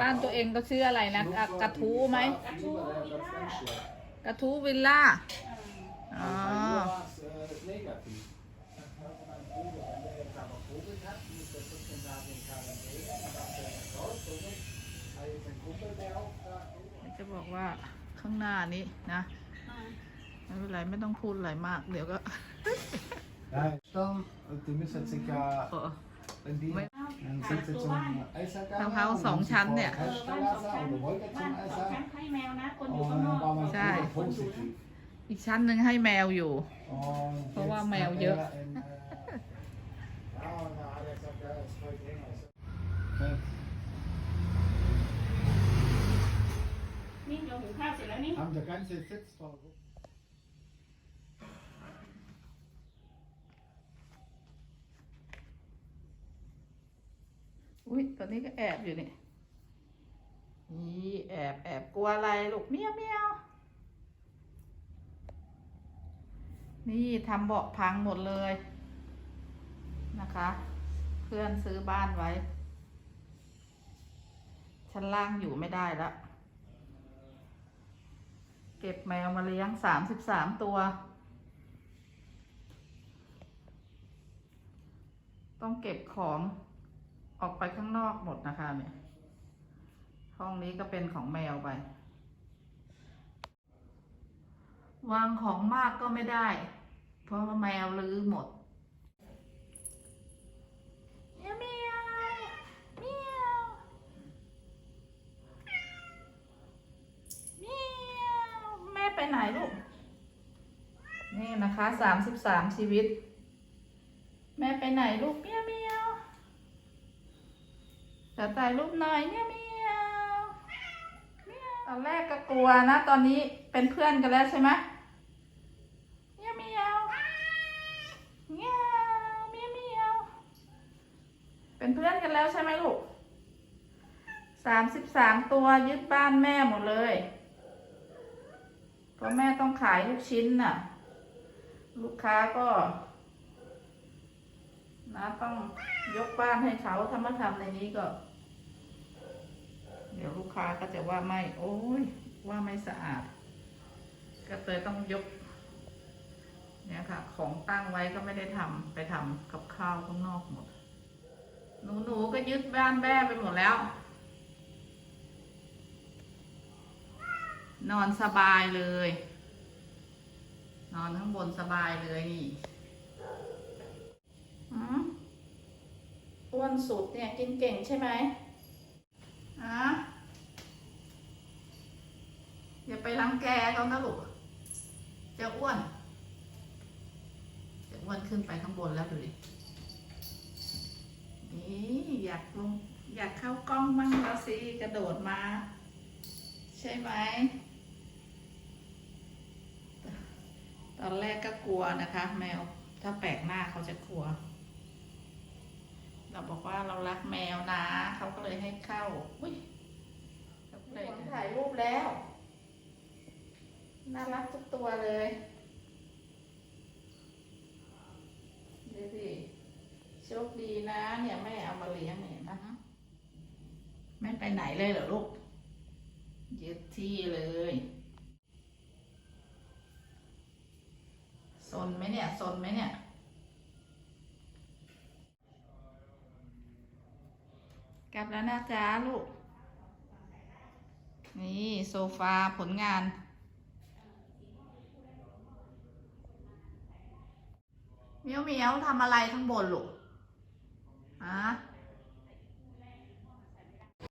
บ้านตัวเองก็ชื่ออะไรนะกะกระทู้ไหม กระทู้วิลล่า อ๋อ จะบอกว่าข้างหน้านี้นะไม่เป็นไรไม่ต้องพูดอะไรมาก เดี๋ยวก็ Ja, dan, die müssen sich ja เออ in die, Maar- dan zitten ze een ijzerkamer. มะพร้าวสองชั้นเนี่ย เออบ้านสองชั้น Herstellerse, oder wollte บ้าน zum สองชั้น Essen. ให้แมวนะคนอยู่ข้างน Und อก dann waren wir Zij. super positiv. อีกชั้นหนึ่งให้แมวอยู่ Und Voor wat jetzt mail hat je? er in, eh, ja, und dan had hij gezegd, ja, dat is goed ding. Hij zegt, นี่เราหุงข้าวเสร็จแล้วนี่ Haben der ganze Sitz voll. อุ้ยตอนนี้ก็แอบอยู่นี่นี่แอบแอบกลัวอะไรลูกเมียวเมียวนี่ทำเบาะพังหมดเลยนะคะ เพื่อนซื้อบ้านไว้ ชั้นล่างอยู่ไม่ได้แล้ว เก็บแมวมาเลี้ยงสามสิบสามตัว ต้องเก็บของ ออกไปข้างนอกหมดนะคะเนี่ย ห้องนี้ก็เป็นของแมวไป วางของมากก็ไม่ได้ เพราะว่าแมวลื้อหมดเมียวเมียวเมียเมียแม่ไปไหนลูก นี่นะคะสามสิบสามชีวิต แม่ไปไหนลูกเมียเมีย วขอถ่ายรูปหน่อยเมียเมียวเมียวตอนแรกก็กลัวนะ ตอนนี้เป็นเพื่อนกันแล้วใช่ไหมเมียเมียวเมียเมียวเมียวเป็นเพื่อนกันแล้วใช่ไหมลูกสามสิบสามตัวยึดบ้านแม่หมดเลย เพราะแม่ต้องขายลูกชิ้นน่ะ ลูกค้าก็นะต้องยกบ้านให้เขาถ้ามาทำในนี้ก็ เดี๋ยวลูกค้าก็จะว่าไม่ โอ้ย ว่าไม่สะอาด ก็เลยต้องยก เนี่ยค่ะ ของตั้งไว้ก็ไม่ได้ทำไปทำกับข้าวข้างนอกหมด หนูหนูก็ยึดบ้านแม่ไปหมดแล้ว นอนสบายเลย นอนข้างบนสบายเลยนี่อ้วนสุดเนี่ยกินเก่งใช่ไหมฮะ อย่าไปรังแกเขานะลูกจะอ้วน จะอ้วนขึ้นไปข้างบนแล้วดูดินี่อยากลงอยากเข้ากล้องบ้างแล้วสิกระโดดมา ใช่ไหมตอนแรกก็กลัวนะคะ แมวถ้าแปลกหน้าเขาจะกลัว เราบอกว่าเรารักแมวนะ เขาก็เลยให้เข้าอุ้ยเขาเลยถ่ายรูปแล้ว น่ารักทุกตัวเลยดูสิโชคดีนะ เนี่ยแม่เอามาเลี้ยงเนี่ยนะไม่ไปไหนเลยเหรอลูกยึดที่เลยซนไหมเนี่ยซนไหมเนี่ยกลับแล้วนะจ๊ะลูก นี่โซฟาผลงาน เมียวเมียวทำอะไรข้างบนลูกฮะ